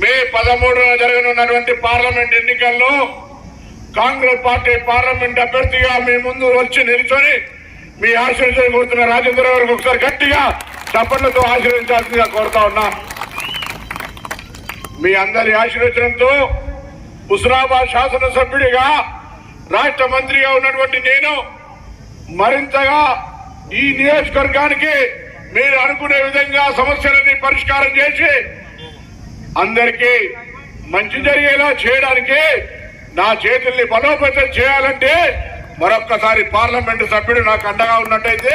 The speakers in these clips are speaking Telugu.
మే పదమూడున జరగనున్నటువంటి పార్లమెంట్ ఎన్నికల్లో కాంగ్రెస్ పార్టీ పార్లమెంట్ అభ్యర్థిగా మీ ముందు వచ్చి నిల్చొని మీ ఆశీర్వచన కోరుతున్న రాజేంద్ర గారికి ఒకసారి గట్టిగా చప్పట్లతో ఆశీర్వదించాల్సిందిగా కోరుతా ఉన్నా. మీ అందరి ఆశీర్వచనంతో హుస్నాబాద్ శాసనసభ్యుడిగా రాష్ట్ర మంత్రిగా ఉన్నటువంటి నేను మరింతగా ఈ నియోజకవర్గానికి మీరు అనుకునే విధంగా సమస్యలన్నీ పరిష్కారం చేసి అందరికీ మంచి జరిగేలా చేయడానికి నా చేతుల్ని బలోపేతం చేయాలంటే మరొక్కసారి పార్లమెంటు సభ్యుడు నాకు అండగా ఉన్నట్టయితే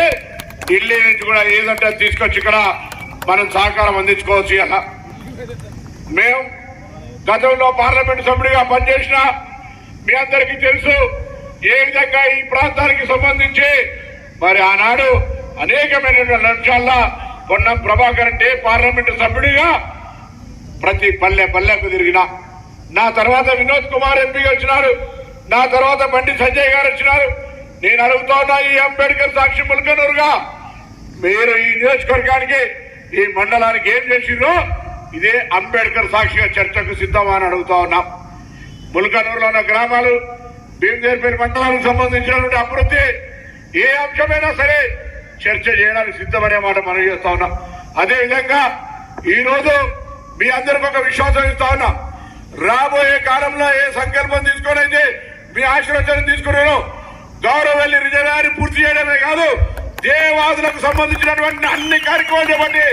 ఢిల్లీ నుంచి కూడా ఏదంటే తీసుకొచ్చి ఇక్కడ మనం సహకారం అందించుకోవచ్చు అలా మేము గతంలో పార్లమెంటు సభ్యుడిగా పనిచేసిన మీ అందరికీ తెలుసు ఏ విధంగా ఈ ప్రాంతానికి సంబంధించి మరి ఆనాడు అనేకమైన లక్ష్యాల్లో పొన్నం ప్రభాకర్ అంటే పార్లమెంటు సభ్యుడిగా ప్రతి పల్లె పల్లెకు తిరిగిన. నా తర్వాత వినోద్ కుమార్ ఎంపీగా వచ్చినారు నా తర్వాత బండి సంజయ్ గారు వచ్చినారు. నేను అడుగుతున్నా ఈ అంబేద్కర్ సాక్షి ముల్కనూరుగా. మీరు ఈ నియోజకవర్గానికి ఈ మండలానికి ఏం చేసిందో ఇదే అంబేద్కర్ సాక్షిగా చర్చకు సిద్ధమా అని అడుగుతా ఉన్నాం. ముల్కనూరులో ఉన్న గ్రామాలు భీమదేవిపల్లి మండలానికి సంబంధించినటువంటి అభివృద్ధి ఏ అంశమైనా సరే చర్చ చేయడానికి సిద్ధమనే మాట మనం చేస్తా ఉన్నాం. అదేవిధంగా ఈరోజు మీ అందరికి ఒక విశ్వాసం ఇస్తా ఉన్నా. రాబోయే కాలంలో ఏ సంకల్పం తీసుకోనైతే మీ ఆశీర్వచనం తీసుకున్నాను గౌరవల్లి రిజర్వాయర్ పూర్తి చేయడమే కాదు దేవాదులకు సంబంధించినటువంటి అన్ని కార్యక్రమాలు చేపట్టి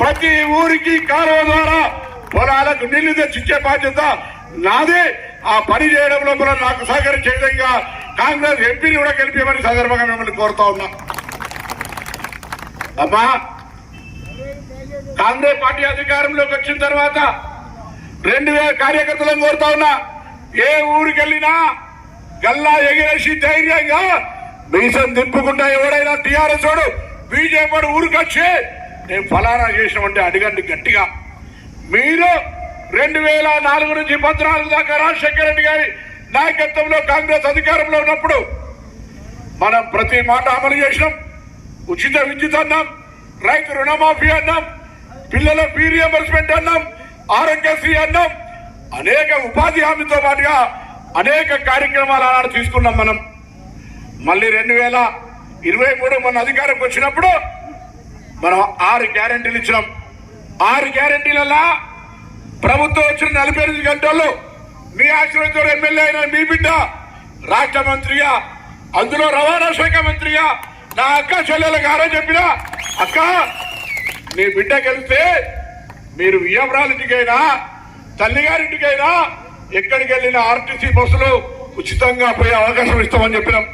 ప్రతి ఊరికి కాలువ ద్వారా పొలాలకు నీళ్ళు తెచ్చిచ్చే బాధ్యత నాదే. ఆ పని చేయడం లోపల నాకు సహకరించే విధంగా కాంగ్రెస్ ఎంపీని కూడా గెలిపేమని సందర్భంగా మిమ్మల్ని కోరుతా ఉన్నా. అమ్మా కాంగ్రెస్ పార్టీ అధికారంలోకి వచ్చిన తర్వాత రెండు వేల కార్యకర్తలను కోరుతా ఉన్నా ఏ ఊరికి వెళ్ళినా గల్లా ఎగిరేసి ధైర్యంగా మీసం దింపుకుంటా ఎవడైనా టీఆర్ఎస్ వాడు బీజేపీ ఊరికి వచ్చి నేను ఫలానా చేసినామంటే అడిగండి గట్టిగా. మీరు రెండు వేల నాలుగు నుంచి పద్నాలుగు దాకా రాజశేఖర రెడ్డి గారి నాయకత్వంలో కాంగ్రెస్ అధికారంలో ఉన్నప్పుడు మనం ప్రతి మాట అమలు చేసినాం ఉచిత విద్యుత్ అన్నాం రైతు రుణమాఫీ అన్నాం పిల్లల ఫీ రియంబర్స్మెంట్ అన్నాం ఆరోగ్యశ్రీ అన్నాం అనేక ఉపాధి హామీతో పాటుగా అనేక కార్యక్రమాలు ఆనాడు తీసుకున్నాం మనం. మళ్ళీ రెండు వేల ఇరవై మూడు మన అధికారంకి వచ్చినప్పుడు మనం ఆరు గ్యారంటీలు ఇచ్చినాం. ఆరు గ్యారంటీలలో ప్రభుత్వం వచ్చిన నలభై ఎనిమిది గంటల్లో మీ ఆశ్రయంతో ఎమ్మెల్యే అయిన మీ బిడ్డ రాష్ట్ర మంత్రిగా అందులో రవాణా శాఖ మంత్రిగా నా అక్క చెల్లెల ఆరో చెప్పిన అక్క మీ బిడ్డ గెలిస్తే మీరు వియ్యపురాలింటికైనా తల్లిగారింటికైనా ఎక్కడికి వెళ్ళిన ఆర్టీసీ బస్సులు ఉచితంగా పోయే అవకాశం ఇస్తామని చెప్పినాం.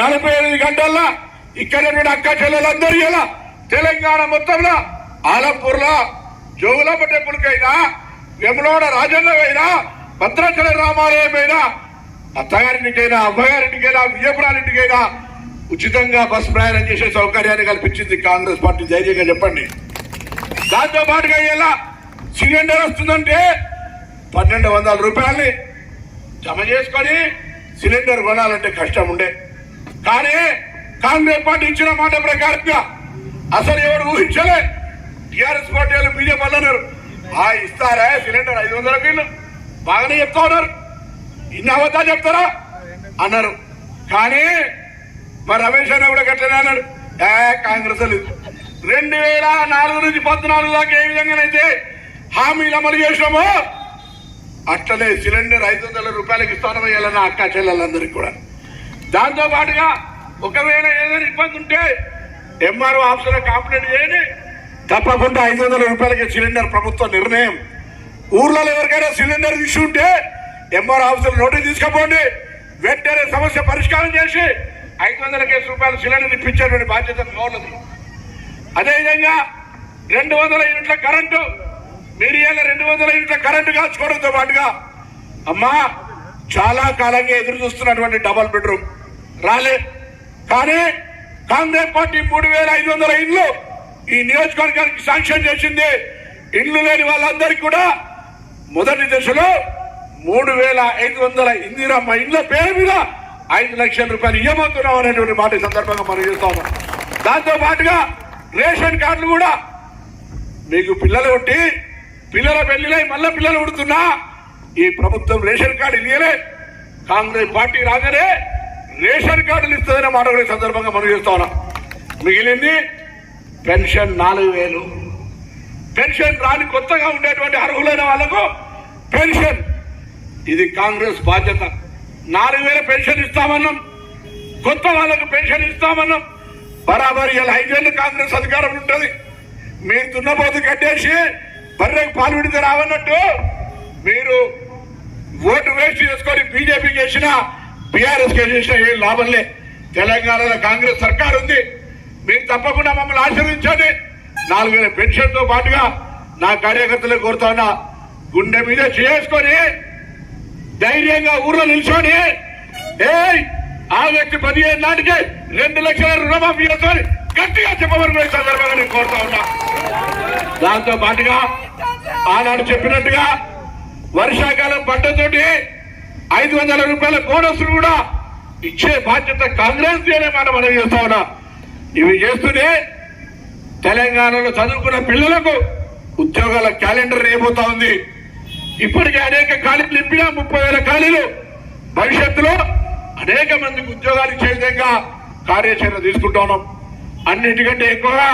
నలభై ఎనిమిది గంటల్లో ఇక్కడ అక్క చెల్లెలందరూ ఇలా తెలంగాణ మొత్తంలో ఆలంపూర్లో జోగులాంబ టెంపుల్కైనా వెములోడ రాజన్నకైనా భద్రాచల రామాలయమైనా అత్తగారింటికైనా అమ్మగారింటికైనా విజయపురాలింటికైనా ఉచితంగా బస్ ప్రయాణం చేసే సౌకర్యాన్ని కల్పించింది కాంగ్రెస్ పార్టీ. ధైర్యంగా చెప్పండి. దాంతో పాటుగా ఇలా సిలిండర్ వస్తుందంటే పన్నెండు వందల రూపాయలని జమ చేసుకొని సిలిండర్ కొనాలంటే కష్టం ఉండే. కానీ కాంగ్రెస్ పార్టీ ఇచ్చిన మాట ప్రకారంగా అసలు ఎవరు ఊహించలే. టిఆర్ఎస్ పార్టీ వాళ్ళు బీజేపీ వాళ్ళు అన్నారు ఆ ఇస్తారా సిలిండర్ ఐదు వందల కిలో బాగానే చెప్తా ఉన్నారు. ఇన్ని అబద్ధాలు చెప్తారా? అన్నారు. కానీ మరి రమేష్ అన్న కూడా గట్లనే అన్నాడు. ఏ కాంగ్రెస్ వాళ్ళు రెండు వేల నాలుగు నుంచి పద్నాలుగు దాకా ఏ విధంగానైతే హామీలు అమలు చేసినామో అట్లనే సిలిండర్ ఐదు వందల రూపాయలకి ఇస్తానమయ్యాలన్న అక్క చెల్లెలందరికీ కూడా. దాంతో పాటుగా ఒకవేళ ఏదైనా ఇబ్బంది ఉంటే ఎంఆర్ఓ ఆఫీసులో కాంప్లైంట్ చేయండి తప్పకుండా ఐదు వందల రూపాయలకి సిలిండర్ ప్రభుత్వ నిర్ణయం. ఊర్లలో ఎవరికైనా సిలిండర్ ఇష్యూ ఉంటే ఎంఆర్ఓ ఆఫీసులో నోటీస్ తీసుకుపోండి. వెంటనే సమస్య పరిష్కారం చేసి ఐదు వందల కేసు రూపాయల సిలిండర్ ఇప్పించేటువంటి బాధ్యత ఉన్నది అదేవిధంగా రెండు వందల యూనిట్ల కరెంటు మీడియాలో రెండు వందల యూనిట్ల కరెంటు కాల్చుకోవడంతో పాటుగా అమ్మా చాలా కాలంగా ఎదురు చూస్తున్నటువంటి డబల్ బెడ్రూమ్. రాలే. కానీ కాంగ్రెస్ పార్టీ మూడు వేల ఐదు వందల ఇండ్లు ఈ నియోజకవర్గానికి శాంక్షన్ చేసింది. ఇండ్లు లేని వాళ్ళందరికీ కూడా మొదటి దశలో మూడు వేల ఐదు వందల ఇందిరమ్మ ఇండ్ల పేరు మీద ఐదు లక్షల రూపాయలు ఇవ్వబోతున్నాం అనేటువంటి మాట సందర్భంగా మనం చేస్తా ఉన్నాం. దాంతో పాటుగా రేషన్ కార్డులు కూడా మీకు పిల్లలు ఉంటే పిల్లల పెళ్ళిలై మళ్ళా పిల్లలు ఉడుతున్నా ఈ ప్రభుత్వం రేషన్ కార్డు ఇయ్యలే కాంగ్రెస్ పార్టీ రాగానే రేషన్ కార్డులు ఇస్తుందనే మాట కూడా సందర్భంగా మనం చేస్తా ఉన్నాం. మిగిలింది పెన్షన్ నాలుగు వేలు. పెన్షన్ రాని కొత్తగా ఉండేటువంటి అర్హులైన వాళ్ళకు పెన్షన్. ఇది కాంగ్రెస్ బాధ్యత. నాలుగు వేల పెన్షన్ ఇస్తామన్నాం. కొత్త వాళ్ళకు పెన్షన్ ఇస్తామన్నాం. బరాబర్ ఇలా ఐదేళ్ళు కాంగ్రెస్ అధికారం ఉంటుంది. మీరు దున్నపోతు కట్టేసి బర్రెకు పాలు విడితే రావన్నట్టు మీరు ఓటు వేస్ట్ చేసుకొని బీజేపీకి వేసిన బీఆర్ఎస్ చేసిన ఏం లాభంలే తెలంగాణలో కాంగ్రెస్ సర్కార్ ఉంది. మీరు తప్పకుండా మమ్మల్ని ఆశీర్వించండి నాలుగు వేల పెన్షన్తో పాటుగా నా కార్యకర్తలు కోరుతానా గుండె మీద చేసుకొని ధైర్యంగా ఊర్లో నిల్చొని ఏయ్ వ్యక్తి పదిహేను నాటికే రెండు లక్షల రుణమాఫీ చేస్తామని గట్టిగా చెప్పమని ఈ సందర్భంగా నేను కోరుతా ఉన్నా. దాంతో పాటుగా ఆనాడు చెప్పినట్టుగా వర్షాకాలం పంటతోటి ఐదు వందల రూపాయల బోనస్లు కూడా ఇచ్చే బాధ్యత కాంగ్రెస్ దేనే మాట మనం చేస్తా ఉన్నా. ఇవి చేస్తూనే తెలంగాణలో చదువుకున్న పిల్లలకు ఉద్యోగాల క్యాలెండర్ రేపోతా ఉంది. ఇప్పటికే అనేక ఖాళీలు నింపినా ముప్పై వేల ఖాళీలు. భవిష్యత్తులో అనేక మందికి ఉద్యోగాలు ఇచ్చే విధంగా కార్యాచరణ తీసుకుంటా ఉన్నాం. అన్నిటికంటే ఎక్కువగా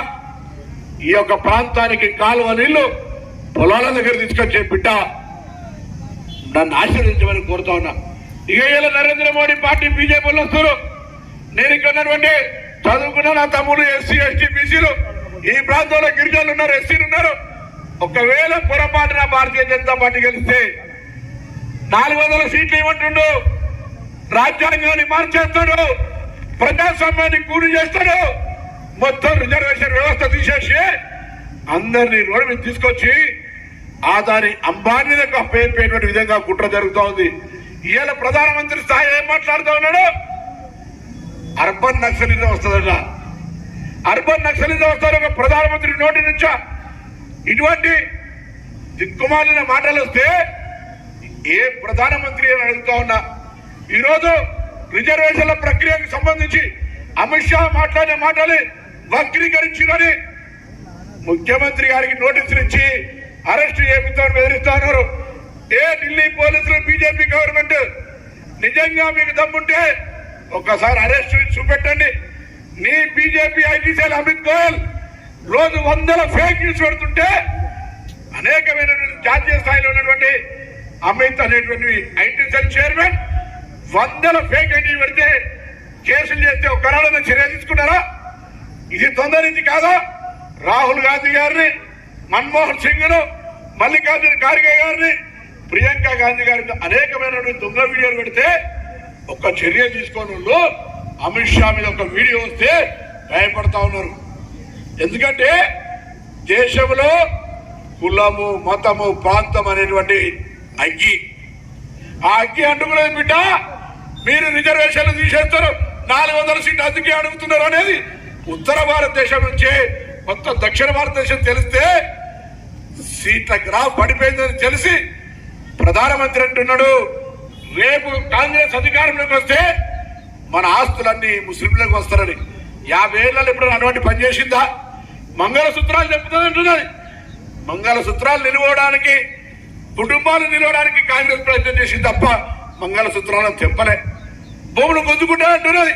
ఈ యొక్క ప్రాంతానికి కాలువ నీళ్ళు పొలాల దగ్గర తీసుకొచ్చే బిడ్డ నన్ను ఆశీర్వదించమని కోరుతా ఉన్నా. ఇక ఇలా నరేంద్ర మోడీ పార్టీ బీజేపీలో వస్తారు. నేను ఇక్కడ ఉన్నటువంటి చదువుకున్న నా తమ్ముడు ఎస్సీ ఎస్టీ బీసీలు ఈ ప్రాంతంలో గిరిజనులు ఉన్నారు ఎస్సీలు ఉన్నారు. ఒకవేళ పొరపాటున భారతీయ జనతా పార్టీ గెలిస్తే నాలుగు వందల సీట్లు ఇవ్వంటుండు. రాజ్యాంగాన్ని మార్చేస్తాడు. ప్రజాస్వామ్యాన్ని కూలి చేస్తాడు. మొత్తం రిజర్వేషన్ వ్యవస్థ తీసేసి అందరినీ రోడ్డు మీద తీసుకొచ్చి ఆదాని అంబానీలకు పేరుపోయినటువంటి విధంగా కుట్ర జరుగుతూ ఉంది. ఇవాళ ప్రధానమంత్రి స్థాయి ఏం మాట్లాడుతూ ఉన్నాడు? అర్బన్ నక్సలిజం వస్తుందట అర్బన్ నక్సలిజం వస్తారు ఒక ప్రధానమంత్రి నోటి నుంచా ఇటువంటి దిక్కుమాలిన మాటలు వస్తే ఏ ప్రధానమంత్రి అని అడుగుతా ఉన్నా. ఈరోజు రిజర్వేషన్ల ప్రక్రియకు సంబంధించి అమిత్ షా మాట్లాడే మాటలు వక్రీకరించినని ముఖ్యమంత్రి గారికి నోటీసులు ఇచ్చి అరెస్ట్ చేపిస్తామని బెదిరిస్తున్నారు ఏ ఢిల్లీ పోలీసులు బీజేపీ గవర్నమెంట్ నిజంగా మీకు దమ్ముంటే ఒక్కసారి అరెస్ట్ చూపెట్టండి. నీ BJP IT cell Amit Goyal రోజు వందల ఫేక్ న్యూస్ పెడుతుంటే అనేకమైన జాతీయ స్థాయిలో ఉన్నటువంటి అమిత్ అనేటువంటి ఐటీ సెల్ చైర్మన్ వందల ఫేక్ ఐటీ పెడితే కేసులు చేస్తే ఒక్కరాళ్ళ చర్య తీసుకున్నారా ఇది తొందరించి కాదా? రాహుల్ గాంధీ గారిని మన్మోహన్ సింగ్ను మల్లికార్జున ఖార్గే గారిని ప్రియాంక గాంధీ గారిని అనేకమైనటువంటి దొంగ వీడియోలు పెడితే ఒక చర్య తీసుకోని వాళ్ళు అమిత్ షా మీద ఒక వీడియో వస్తే భయపడతా ఉన్నారు. ఎందుకంటే దేశంలో కులము మతము ప్రాంతం అనేటువంటి అగ్గి ఆ అగ్గి అంటుకునేది బిడ్డ. మీరు రిజర్వేషన్లు తీసేస్తారు. నాలుగు వందల సీట్లు అందుకే అడుగుతున్నారు అనేది ఉత్తర భారతదేశం నుంచే మొత్తం దక్షిణ భారతదేశం తెలిస్తే సీట్ల గ్రాఫ్ పడిపోయిందని తెలిసి ప్రధానమంత్రి అంటున్నాడు. రేపు కాంగ్రెస్ అధికారంలోకి వస్తే మన ఆస్తులన్నీ ముస్లింలకు వస్తారని. యాభై ఏళ్ళలో ఎప్పుడైనా అటువంటి పని చేసిందా? మంగళసూత్రాలు చెప్తుంది అంటున్నది. మంగళసూత్రాలు నిలవడానికి కుటుంబాలు నిలవడానికి కాంగ్రెస్ ప్రయత్నం చేసింది తప్ప మంగళసూత్రాలను తెంపలే. భూములు పొందుకుంటా అంటున్నది.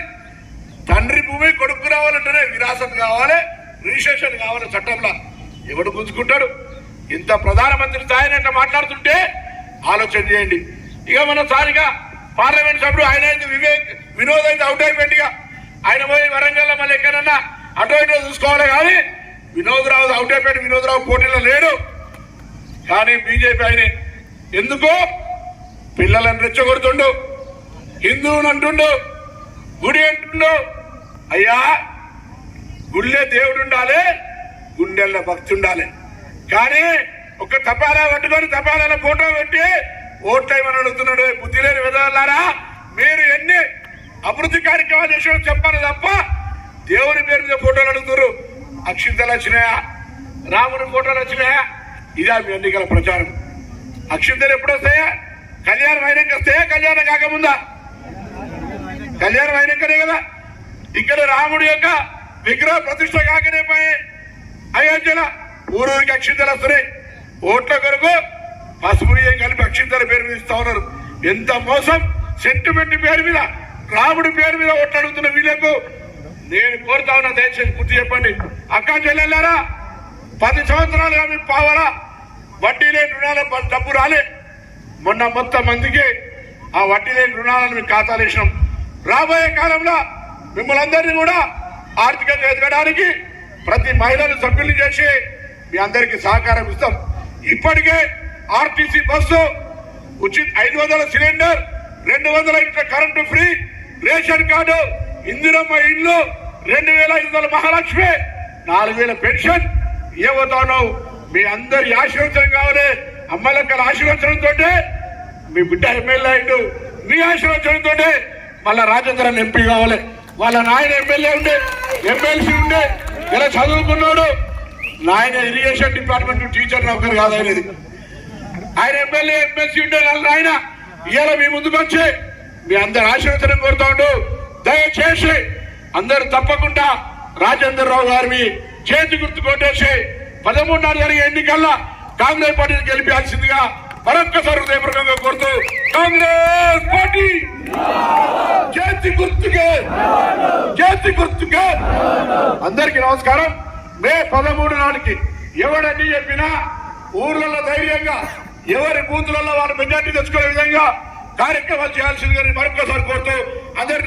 తండ్రి భూమి కొడుకు రావాలంటేనే విరాసత్ కావాలి రిజిస్ట్రేషన్ కావాలి చట్టంలో. ఎవడు గుంజుకుంటాడు ఇంత ప్రధానమంత్రి స్థాయిని మాట్లాడుతుంటే ఆలోచన చేయండి. ఇక మన సారిగా పార్లమెంట్ సభ్యుడు ఆయన వివేక్ వినోద్ అయితే అవుట్ అయిపోయిందిగా ఆయన పోయి వరంగల్ మళ్ళీ ఎక్కడన్నా అటో ఇటో చూసుకోవాలి కానీ వినోద్ రావు అవుట్ అయిపోయాడు. వినోద్రావు పోటీలో లేడు. కానీ బీజేపీ ఆయన. ఎందుకో పిల్లలను రెచ్చగొడుతుండు. హిందువుని అంటుండు గుడి అంటుండు. అయ్యా గుళ్ళే దేవుడు ఉండాలి గుండెల్లో భక్తి ఉండాలి. కానీ ఒక తపాలా పట్టుకొని తపాలాల ఫోటో పెట్టి ఓట్లేమని అడుగుతున్నాడు బుద్ధి లేని విధాలారా మీరు ఎన్ని అభివృద్ధి కార్యక్రమాలు చేసారో చెప్పాలి తప్ప దేవుని పేరు మీద ఫోటోలు అడుగుతారు అక్షింతలు వచ్చినాయా? రాముని ఫోటోలు వచ్చినాయా? ఇదా మీ ఎన్నికల ప్రచారం. అక్షింతలు ఎప్పుడు వస్తాయా? కళ్యాణం అయినాక వస్తాయా? కళ్యాణం కాకముందా? కళ్యాణం అయినాకనే కదా? ఇక్కడ రాముడి యొక్క విగ్రహ ప్రతిష్ట కాకనే పోయి. అయోధ్యల ఊరూరికి అక్షింతలు వస్తున్నాయి. ఓట్ల కొరకు పసుపు బియ్యం కలిపి అక్షింతల పేరు మీద ఇస్తా ఉన్నారు. ఎంత మోసం? సెంటిమెంట్ పేరు మీద రాముడి పేరు మీద ఓట్లు అడుగుతున్న వీళ్ళకు నేను కోరుతా ఉన్నా దయచేసి గుర్తు చెప్పండి. అక్క చెల్లెళ్ళారా పది సంవత్సరాలుగా మీ పావరా వడ్డీ లేని రుణాల డబ్బు రాలే. మొన్న మొత్తం మందికి ఆ వడ్డీ లేని రుణాలను మీ ఖాతాలు వేసినాం రాబోయే కాలంలో మిమ్మల్ని అందరినీ కూడా ఆర్థికంగా ఎదగడానికి ప్రతి మహిళను సభ్యులు చేసి మీ అందరికీ సహకారం ఇస్తాం. ఇప్పటికే ఆర్టీసీ బస్సు ఉచిత ఐదు వందల సిలిండర్ రెండు వందల ఇంట్లో current free ration card Indiramma ఇల్లు రెండు వేల ఐదు వందల మహాలక్ష్మి నాలుగు వేల పెన్షన్. ఇవ్వబోతాను మీ అందరి ఆశీర్వచనం కావాలి అమ్మలక్కల ఆశీర్వచనంతో మీ బిడ్డ ఎమ్మెల్యే అయిండు మీ ఆశీర్వచనంతో మళ్ళా రాజేంద్రన్ ఎంపీ కావాలి. వాళ్ళ నాయన ఎమ్మెల్యే ఉండే ఎమ్మెల్సీ ఉండే ఇలా చదువుకున్నాడు. నాయన ఇరిగేషన్ డిపార్ట్మెంట్ టీచర్ నౌకరు కాదు ఆయనది. ఆయన ఎమ్మెల్యే ఎమ్మెల్సీ ఉండే వాళ్ళ ఆయన ఇవాళ మీ ముందుకు వచ్చి మీ అందరు ఆశీర్వచనం కోరుతా ఉండు. దయచేసి అందరూ తప్పకుండా రాజేంద్ర రావు గారిని చేతి గుర్తు కొట్టేసి పదమూడున్నర జరిగే ఎన్నికల్లో కాంగ్రెస్ పార్టీని గెలిపాల్సిందిగా మరొక్కసారి హృదయపూర్వకంగా కోరుతూ కాంగ్రెస్ పార్టీ! చేతి గుర్తుకే! చేతి గుర్తుకే! అందరికీ నమస్కారం. మే పదమూడు నాటికి ఎవడన్నీ చెప్పినా ఊర్లలో ధైర్యంగా ఎవరి బూతులలో వారు మెజార్టీ తెచ్చుకునే విధంగా కార్యక్రమాలు చేయాల్సిందిగా మరొకసారి కోరుతూ అందరి